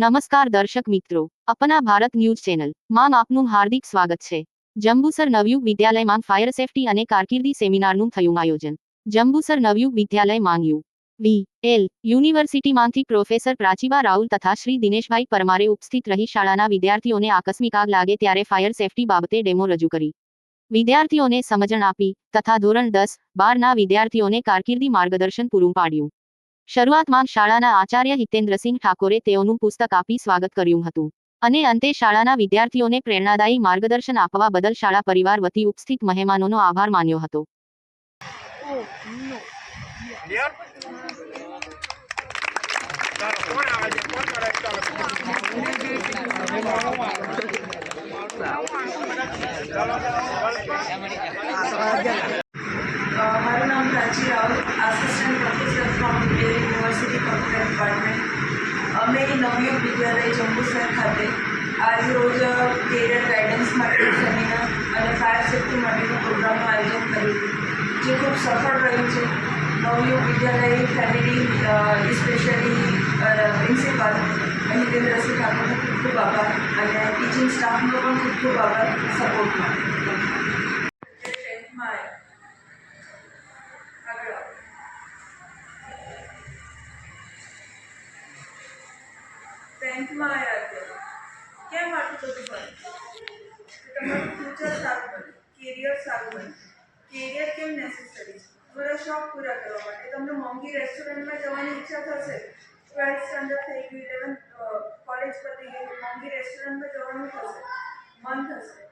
નમસ્કાર દર્શક મિત્રો અપના ભારત ન્યૂઝ ચેનલમાં આપનું હાર્દિક સ્વાગત છે. જંબુસર નવયુગ વિદ્યાલયમાં ફાયર સેફટી અને કારકિર્દી સેમિનારનું થયું આયોજન. જંબુસર નવયુગ વિદ્યાલય માંગ્યું. વી એલ યુનિવર્સિટીમાંથી પ્રોફેસર પ્રાચીબા રાઉલ તથા શ્રી દિનેશભાઈ પરમારે ઉપસ્થિત રહી શાળાના વિદ્યાર્થીઓને આકસ્મિક આગ લાગે ત્યારે ફાયર સેફટી બાબતે ડેમો રજૂ કરી. વિદ્યાર્થીઓને સમજણ આપી તથા ધોરણ દસ બારના વિદ્યાર્થીઓને કારકિર્દી માર્ગદર્શન પૂરું પાડ્યું. શરૂઆતમાં શાળાના આચાર્ય હિતેન્દ્રસિંહ ઠાકોરે તેઓનું પુસ્તક આપી સ્વાગત કર્યું હતું. અને અંતે શાળાના વિદ્યાર્થીઓને પ્રેરણાદાયી માર્ગદર્શન આપવા બદલ શાળા પરિવાર વતી ઉપસ્થિત મહેમાનોનો આભાર માન્યો હતો. નામ Prachi Rawal assistant professor from university computer department અમે નવયુગ વિદ્યાલય જંબુસર ખાતે આજ રોજ કેરિયર ગાઈડન્સ માટે સેમિનાર અને ફાયર સેફ્ટી માટેનું પ્રોગ્રામનું આયોજન કર્યું જે ખૂબ સફળ રહ્યું છે Navyug Vidyalaya family specially principal Hitendrasinh ઠાકોરનો ખૂબ ખૂબ આભાર અને ટીચિંગ સ્ટાફનો પણ ખૂબ ખૂબ આભાર સપોર્ટ ટેન્થમાં આવ્યા અત્યારે કેમ આટલું બધું ભણ્યું કે તમારું ફ્યુચર સારું બને કેરિયર સારું બને કેરિયર કેમ નેસેસરી છે થોડા શોખ પૂરા કરવા માટે તમને મોંઘી રેસ્ટોરન્ટમાં જવાની ઈચ્છા થશે ટ્વેલ્થ સ્ટાન્ડર્ડ થઈ ગયું ઇલેવન્થ કોલેજ પતી ગયું મોંઘી રેસ્ટોરન્ટમાં જવાનું થશે મન થશે